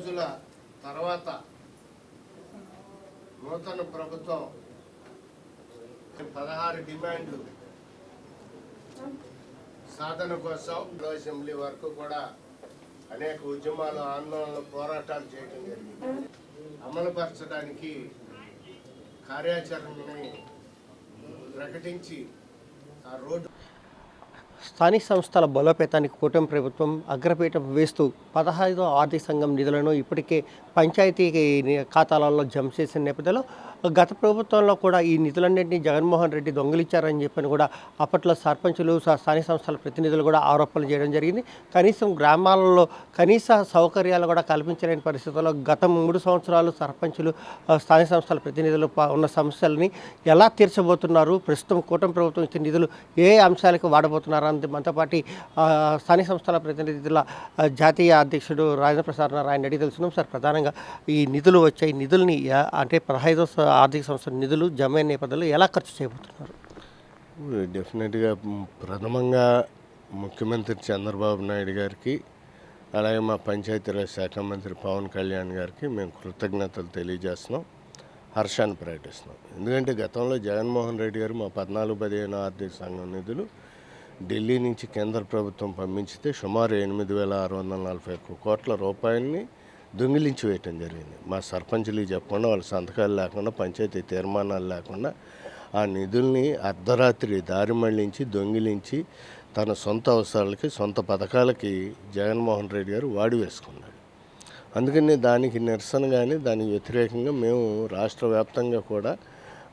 రోజుల తర్వాత నూతన ప్రభుత్వం పదహారు డిమాండ్లు సాధన కోసం అసెంబ్లీ వరకు కూడా అనేక ఉద్యమాలు ఆందోళనలు పోరాటాలు చేయడం జరిగింది. అమలుపరచడానికి కార్యాచరణని ప్రకటించి ఆ రోడ్డు స్థానిక సంస్థల బలోపేతానికి కూటమి ప్రభుత్వం అగ్రపీఠం వేస్తూ పదహైదో ఆర్థిక సంఘం నిధులను ఇప్పటికే పంచాయతీ ఖాతాలలో జమ చేసిన నేపథ్యంలో గత ప్రభుత్వంలో కూడా ఈ నిధులన్నింటినీ జగన్మోహన్ రెడ్డి దొంగిలించారని చెప్పని కూడా అప్పట్లో సర్పంచులు స- స్థానిక సంస్థల ప్రతినిధులు కూడా ఆరోపణలు చేయడం జరిగింది. కనీసం గ్రామాలలో కనీస సౌకర్యాలు కూడా కల్పించలేని పరిస్థితుల్లో గత మూడు సంవత్సరాలు సర్పంచులు స్థానిక సంస్థల ప్రతినిధులు ఉన్న సమస్యలని ఎలా తీర్చబోతున్నారు? ప్రస్తుతం కూటమి ప్రభుత్వం ఇచ్చిన నిధులు ఏ అంశాలకు వాడబోతున్నారు మనతో పాటు స్థానిక సంస్థల ప్రతినిధుల జాతీయ అధ్యక్షుడు రాజేంద్ర ప్రసాద్ నారాయణ అడిగి తెలుసుకున్నాం సార్ ప్రధానంగా ఈ నిధులు వచ్చాయి. నిధుల్ని అంటే పదహైదో ఆర్థిక సంవత్సరం నిధులు జమ అయిన నేపథ్యంలో ఎలా ఖర్చు చేయబోతున్నారు? డెఫినెట్గా ప్రథమంగా ముఖ్యమంత్రి చంద్రబాబు నాయుడు గారికి అలాగే మా పంచాయతీరాజ్ శాఖ మంత్రి పవన్ కళ్యాణ్ గారికి మేము కృతజ్ఞతలు తెలియజేస్తున్నాం. హర్షాన్ని ప్రకటిస్తున్నాం. ఎందుకంటే గతంలో జగన్మోహన్ రెడ్డి గారు మా పద్నాలుగు పదిహేను ఆర్థిక సంఘం నిధులు ఢిల్లీ నుంచి కేంద్ర ప్రభుత్వం పంపించితే సుమారు ఎనిమిది వేల ఆరు వందల నలభై ఒక్క కోట్ల రూపాయలని దొంగిలించి వేయటం జరిగింది. మా సర్పంచులు చెప్పకుండా వాళ్ళ సంతకాలు లేకుండా పంచాయతీ తీర్మానాలు లేకుండా ఆ నిధుల్ని అర్ధరాత్రి దారి మళ్ళించి దొంగిలించి తన సొంత అవసరాలకి సొంత పథకాలకి జగన్మోహన్ రెడ్డి గారు వాడి వేసుకున్నాడు అందుకని దానికి నిరసనగానే దానికి వ్యతిరేకంగా మేము రాష్ట్ర వ్యాప్తంగా కూడా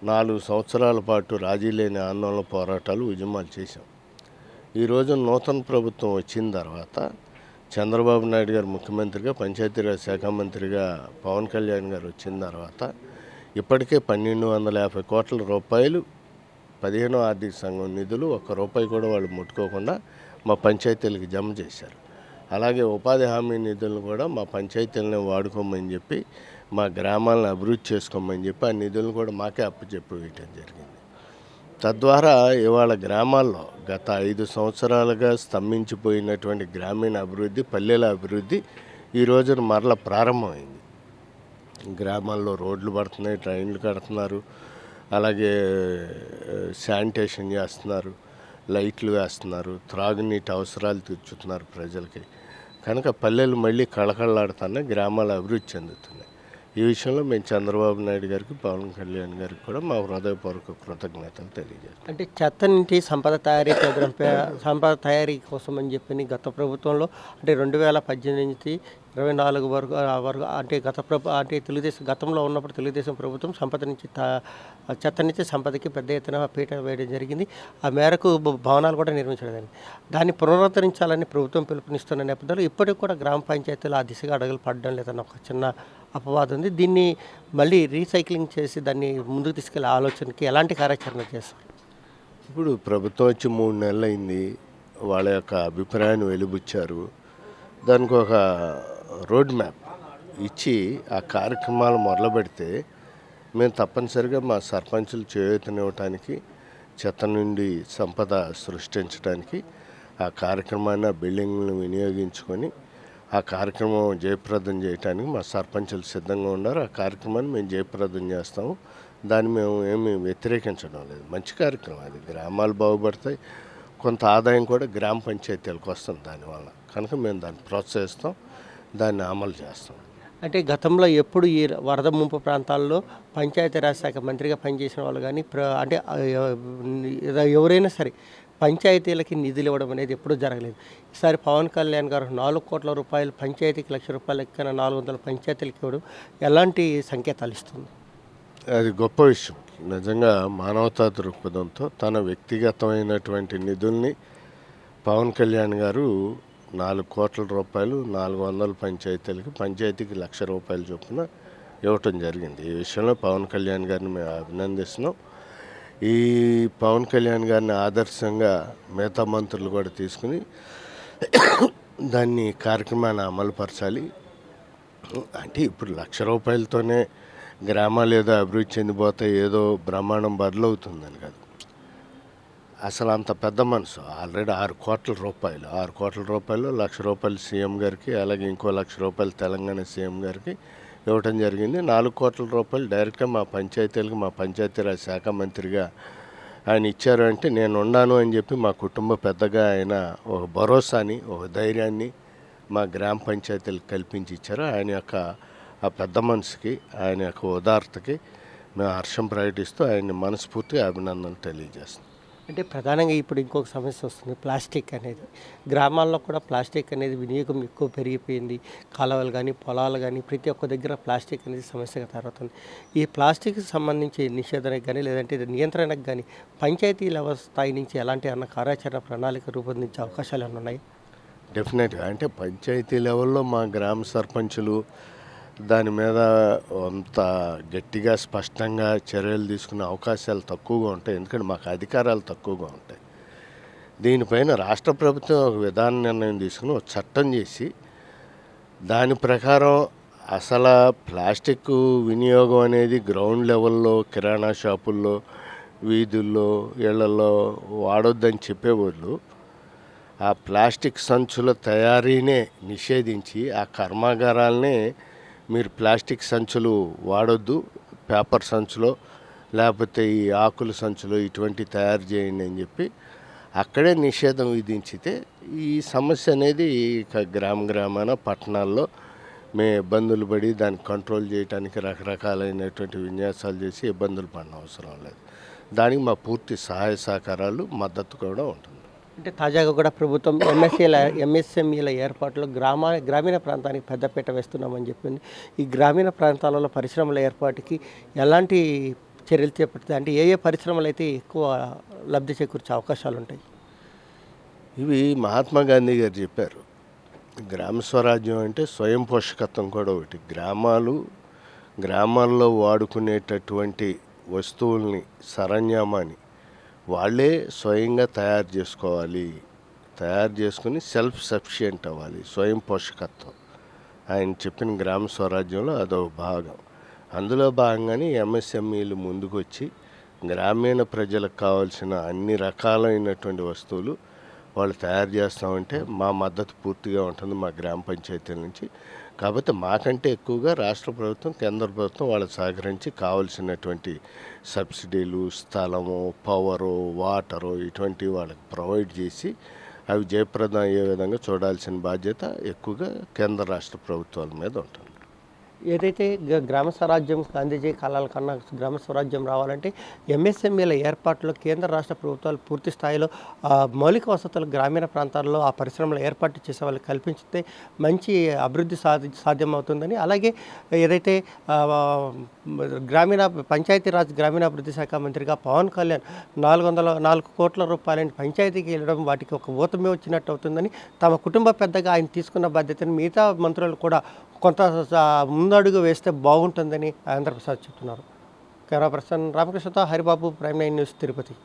నాలుగు సంవత్సరాల పాటు రాజీ లేని ఆందోళన పోరాటాలు ఉద్యమాలు చేశాం. ఈరోజు నూతన ప్రభుత్వం వచ్చిన తర్వాత చంద్రబాబు నాయుడు గారు ముఖ్యమంత్రిగా పంచాయతీరాజ్ శాఖ మంత్రిగా పవన్ కళ్యాణ్ గారు వచ్చిన తర్వాత ఇప్పటికే పన్నెండు వందల యాభై కోట్ల రూపాయలు పదిహేనో ఆర్థిక సంఘం నిధులు ఒక్క రూపాయి కూడా వాళ్ళు ముట్టుకోకుండా మా పంచాయతీలకు జమ చేశారు. అలాగే ఉపాధి హామీ నిధులను కూడా మా పంచాయతీలను వాడుకోమని చెప్పి మా గ్రామాలను అభివృద్ధి చేసుకోమని చెప్పి ఆ నిధులను కూడా మాకే అప్పచెప్పి వేయటం జరిగింది. తద్వారా ఇవాళ గ్రామాల్లో గత ఐదు సంవత్సరాలుగా స్తంభించిపోయినటువంటి గ్రామీణ అభివృద్ధి పల్లెల అభివృద్ధి ఈ రోజున మరల ప్రారంభమైంది. గ్రామాల్లో రోడ్లు పడుతున్నాయి ట్రైన్లు కడుతున్నారు అలాగే శానిటేషన్ చేస్తున్నారు లైట్లు వేస్తున్నారు త్రాగునీటి అవసరాలు తీర్చుతున్నారు ప్రజలకి. కనుక పల్లెలు మళ్ళీ కళకళలాడుతున్నాయి గ్రామాలు అభివృద్ధి చెందుతున్నాయి. ఈ విషయంలో మేము చంద్రబాబు నాయుడు గారికి పవన్ కళ్యాణ్ గారికి కూడా మా హృదయపూర్వక కృతజ్ఞతలు తెలియజేస్తాం. అంటే చెత్త నుంచి సంపద తయారీ కేంద్రం సంపద తయారీ కోసం అని చెప్పి గత ప్రభుత్వంలో అంటే రెండు వేల పద్దెనిమిది నుంచి ఇరవై నాలుగు వరకు ఆ వరకు అంటే గత ప్రభు అంటే తెలుగుదేశం గతంలో ఉన్నప్పుడు తెలుగుదేశం ప్రభుత్వం సంపద నుంచి చెత్త నుంచి సంపదకి పెద్ద ఎత్తున పీట వేయడం జరిగింది. ఆ మేరకు భవనాలు కూడా నిర్మించడం దాన్ని పునరుద్ధరించాలని ప్రభుత్వం పిలుపునిస్తున్న నేపథ్యంలో ఇప్పటికి కూడా గ్రామ పంచాయతీలు ఆ దిశగా అడుగులు పడడం లేదన్న ఒక చిన్న అపవాదం ఉంది. దీన్ని మళ్ళీ రీసైక్లింగ్ చేసి దాన్ని ముందుకు తీసుకెళ్ళే ఆలోచనకి ఎలాంటి కార్యాచరణ చేస్తారు? ఇప్పుడు ప్రభుత్వం వచ్చి మూడు నెలలు అయింది వాళ్ళ యొక్క అభిప్రాయాన్ని వెలిబుచ్చారు. దానికి ఒక రోడ్ మ్యాప్ ఇచ్చి ఆ కార్యక్రమాలు మొదలు పెడితే మేము తప్పనిసరిగా మా సర్పంచులు చేయూతనివ్వటానికి చెత్త నుండి సంపద సృష్టించడానికి ఆ కార్యక్రమాన్ని ఆ బిల్డింగ్లను వినియోగించుకొని ఆ కార్యక్రమం జయప్రదం చేయడానికి మా సర్పంచులు సిద్ధంగా ఉన్నారు. ఆ కార్యక్రమాన్ని మేము జయప్రదం చేస్తాము. దాన్ని మేము ఏమి వ్యతిరేకించడం లేదు. మంచి కార్యక్రమం అది. గ్రామాలు బాగుపడతాయి. కొంత ఆదాయం కూడా గ్రామ పంచాయతీలకు వస్తుంది దానివల్ల. కనుక మేము దాన్ని ప్రోత్సహిస్తాం. దాన్ని అమలు చేస్తాం. అంటే గతంలో ఎప్పుడు ఈ వరద ముంపు ప్రాంతాల్లో పంచాయతీరాజ్ శాఖ మంత్రిగా పనిచేసిన వాళ్ళు కానీ ప్ర అంటే ఎవరైనా సరే పంచాయతీలకి నిధులు ఇవ్వడం అనేది ఎప్పుడూ జరగలేదు. ఈసారి పవన్ కళ్యాణ్ గారు నాలుగు కోట్ల రూపాయలు పంచాయతీకి లక్ష రూపాయలు ఎక్కిన నాలుగు వందల పంచాయతీలకు ఇవ్వడం ఎలాంటి సంకేతాలు ఇస్తుంది? అది గొప్ప విషయం. నిజంగా మానవతా దృక్పథంతో తన వ్యక్తిగతమైనటువంటి నిధుల్ని పవన్ కళ్యాణ్ గారు నాలుగు కోట్ల రూపాయలు నాలుగు వందల పంచాయతీలకి పంచాయతీకి లక్ష రూపాయలు చొప్పున ఇవ్వటం జరిగింది. ఈ విషయంలో పవన్ కళ్యాణ్ గారిని మేము అభినందిస్తున్నాం. ఈ పవన్ కళ్యాణ్ గారిని ఆదర్శంగా మిగతా మంత్రులు కూడా తీసుకుని దాన్ని కార్యక్రమాన్ని అమలుపరచాలి. అంటే ఇప్పుడు లక్ష రూపాయలతోనే గ్రామాలు ఏదో అభివృద్ధి చెందిపోతే ఏదో బ్రహ్మాండం బదులవుతుందని కాదు. అసలు అంత పెద్ద మనసు. ఆల్రెడీ ఆరు కోట్ల రూపాయలు. ఆరు కోట్ల రూపాయలు లక్ష రూపాయలు సీఎం గారికి అలాగే ఇంకో లక్ష రూపాయలు తెలంగాణ సీఎం గారికి ఇవ్వటం జరిగింది. నాలుగు కోట్ల రూపాయలు డైరెక్ట్గా మా పంచాయతీలకు మా పంచాయతీరాజ్ శాఖ మంత్రిగా ఆయన ఇచ్చారు అంటే నేను ఉన్నాను అని చెప్పి మా కుటుంబ పెద్దగా ఆయన ఒక భరోసాని ఒక ధైర్యాన్ని మా గ్రామ పంచాయతీలకు కల్పించి ఇచ్చారు. ఆయన యొక్క ఆ పెద్ద మనసుకి ఆయన యొక్క ఉదారతకి మేము హర్షం ప్రకటిస్తూ ఆయన్ని మనస్ఫూర్తిగా అభినందనలు తెలియజేస్తాం అంటే ప్రధానంగా ఇప్పుడు ఇంకొక సమస్య వస్తుంది. ప్లాస్టిక్ అనేది. గ్రామాల్లో కూడా ప్లాస్టిక్ అనేది వినియోగం ఎక్కువ పెరిగిపోయింది. కాలువలు కానీ పొలాలు కానీ ప్రతి ఒక్క దగ్గర ప్లాస్టిక్ అనేది సమస్యగా తయారవుతుంది ఈ ప్లాస్టిక్కి సంబంధించి నిషేధనకు కానీ లేదంటే నియంత్రణకు కానీ పంచాయతీ లెవెల్ స్థాయి నుంచి ఎలాంటి అన్న కార్యాచరణ ప్రణాళిక రూపొందించే అవకాశాలు ఏమైనా ఉన్నాయి? డెఫినెట్గా అంటే పంచాయతీ లెవెల్లో మా గ్రామ సర్పంచులు దాని మీద అంత గట్టిగా స్పష్టంగా చర్యలు తీసుకునే అవకాశాలు తక్కువగా ఉంటాయి. ఎందుకంటే మాకు అధికారాలు తక్కువగా ఉంటాయి. దీనిపైన రాష్ట్ర ప్రభుత్వం ఒక విధాన నిర్ణయం తీసుకుని ఒక చట్టం చేసి దాని ప్రకారం అసలు ప్లాస్టిక్ వినియోగం అనేది గ్రౌండ్ లెవెల్లో కిరాణా షాపుల్లో వీధుల్లో ఇళ్ళలో వాడొద్దని చెప్పేవాళ్ళు ఆ ప్లాస్టిక్ సంచుల తయారీనే నిషేధించి ఆ కర్మాగారాలనే మీరు ప్లాస్టిక్ సంచులు వాడొద్దు పేపర్ సంచులో లేకపోతే ఈ ఆకుల సంచులు ఇటువంటి తయారు చేయండి అని చెప్పి అక్కడే నిషేధం విధించితే ఈ సమస్య అనేది ఇక గ్రామ గ్రామాన పట్టణాల్లో మేము ఇబ్బందులు పడి దాన్ని కంట్రోల్ చేయడానికి రకరకాలైనటువంటి విన్యాసాలు చేసి ఇబ్బందులు పడిన అవసరం లేదు. దానికి మా పూర్తి సహాయ సహకారాలు మద్దతు కూడా ఉంటుంది. అంటే తాజాగా కూడా ప్రభుత్వం ఎంఎస్సీల ఎంఎస్ఎంఈల ఏర్పాటులో గ్రామా గ్రామీణ ప్రాంతానికి పెద్దపీట వేస్తున్నామని చెప్పింది. ఈ గ్రామీణ ప్రాంతాలలో పరిశ్రమల ఏర్పాటుకి ఎలాంటి చర్యలు చేపడుతుంది? అంటే ఏ ఏ పరిశ్రమలు అయితే ఎక్కువ లబ్ధి చేకూర్చే అవకాశాలు ఉంటాయి? ఇవి మహాత్మా గాంధీ గారు చెప్పారు. గ్రామ స్వరాజ్యం అంటే స్వయం పోషకత్వం కూడా ఒకటి. గ్రామాలు గ్రామాల్లో వాడుకునేటటువంటి వస్తువుల్ని సరంజామాని వాళ్ళే స్వయంగా తయారు చేసుకోవాలి. తయారు చేసుకుని సెల్ఫ్ సఫిషియెంట్ అవ్వాలి. స్వయం పోషకత్వం. ఆయన చెప్పిన గ్రామ స్వరాజ్యంలో అదొక భాగం. అందులో భాగంగానే ఎంఎస్ఎంఈలు ముందుకొచ్చి గ్రామీణ ప్రజలకు కావాల్సిన అన్ని రకాలైనటువంటి వస్తువులు వాళ్ళు తయారు చేస్తామంటే మా మద్దతు పూర్తిగా ఉంటుంది మా గ్రామ పంచాయతీల నుంచి. కాకపోతే మాకంటే ఎక్కువగా రాష్ట్ర ప్రభుత్వం కేంద్ర ప్రభుత్వం వాళ్ళు సహకరించి కావాల్సినటువంటి సబ్సిడీలు స్థలము పవరు వాటరు ఇటువంటివి వాళ్ళకి ప్రొవైడ్ చేసి అవి జయప్రదం అయ్యే విధంగా చూడాల్సిన బాధ్యత ఎక్కువగా కేంద్ర రాష్ట్ర ప్రభుత్వాల మీద ఉంటుంది. ఏదైతే గ్రామ స్వరాజ్యం గాంధీజీ కాలాల కన్నా గ్రామ స్వరాజ్యం రావాలంటే ఎంఎస్ఎంఈల ఏర్పాటులో కేంద్ర రాష్ట్ర ప్రభుత్వాలు పూర్తి స్థాయిలో మౌలిక వసతులు గ్రామీణ ప్రాంతాల్లో ఆ పరిశ్రమలు ఏర్పాటు చేసే వాళ్ళు కల్పించితే మంచి అభివృద్ధి సాధి సాధ్యమవుతుందని. అలాగే ఏదైతే గ్రామీణ పంచాయతీరాజ్ గ్రామీణాభివృద్ధి శాఖ మంత్రిగా పవన్ కళ్యాణ్ నాలుగు వందల నాలుగు కోట్ల రూపాయలని పంచాయతీకి వెళ్ళడం వాటికి ఒక ఊతమే వచ్చినట్టు అవుతుందని తమ కుటుంబ పెద్దగా ఆయన తీసుకున్న బాధ్యతను మిగతా మంత్రులు కూడా కొంత ముందడుగు వేస్తే బాగుంటుందని ఆంధ్రప్రసాద్ చెప్తున్నారు. Camera person రామకృష్ణతో Haribabu prime nine news Tirupati.